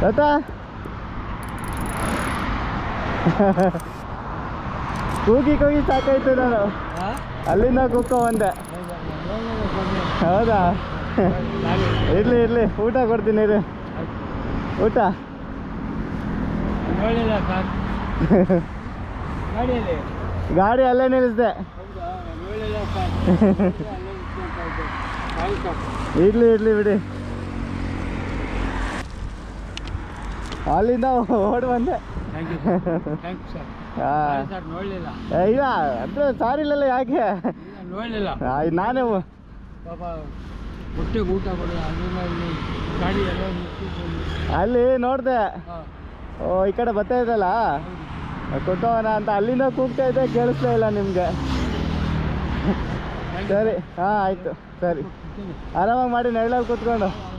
ಗೊತ್ತಾ ಕೂಗಿ ಕೂಗಿ ಸಾಕಾಯ್ತು ನಾನು ಅಲ್ಲಿಂದ ಕೂಗ್ಕೊ ಬಂದೆ ಹೌದಾ ಇರ್ಲಿ ಇರ್ಲಿ ಊಟ ಕೊಡ್ತೀನಿ ಇರು ಊಟ ಗಾಡಿ ಅಲ್ಲೇ ನಿಲ್ಲಿಸ್ದೆ ಇರ್ಲಿ ಇರ್ಲಿ ಬಿಡಿ ಅಲ್ಲಿಂದ ಓಡಿ ಬಂದೆ. ಸರ್ ಸರ್ ಸರ್ ಇಲ್ಲ ಅಂದ್ರೆ ಸಾರಿಲ್ಲಲ್ಲ ಯಾಕೆ? ನೋಡ್ಲಿಲ್ಲ. ಆ, ನಾನೇ ಅಲ್ಲಿ ನೋಡಿದೆ. ಓ ಈ ಕಡೆ ಬರ್ತಾ ಇದ್ದಲ್ಲ? ಕೊಟ್ಟೋಣ ಅಂತ ಅಲ್ಲಿಂದ ಕೂಗ್ತಾ ಇದ್ದೆ ಕೇಳಿಸ್ತಾ ಇಲ್ಲ ನಿಮಗೆ. ಸರಿ ಹಾಂ ಆಯಿತು ಸರಿ. ಆರಾಮಾಗಿ ಮಾಡಿ ನೆರಳಲ್ಲಿ ಕೂತ್ಕೊಂಡು.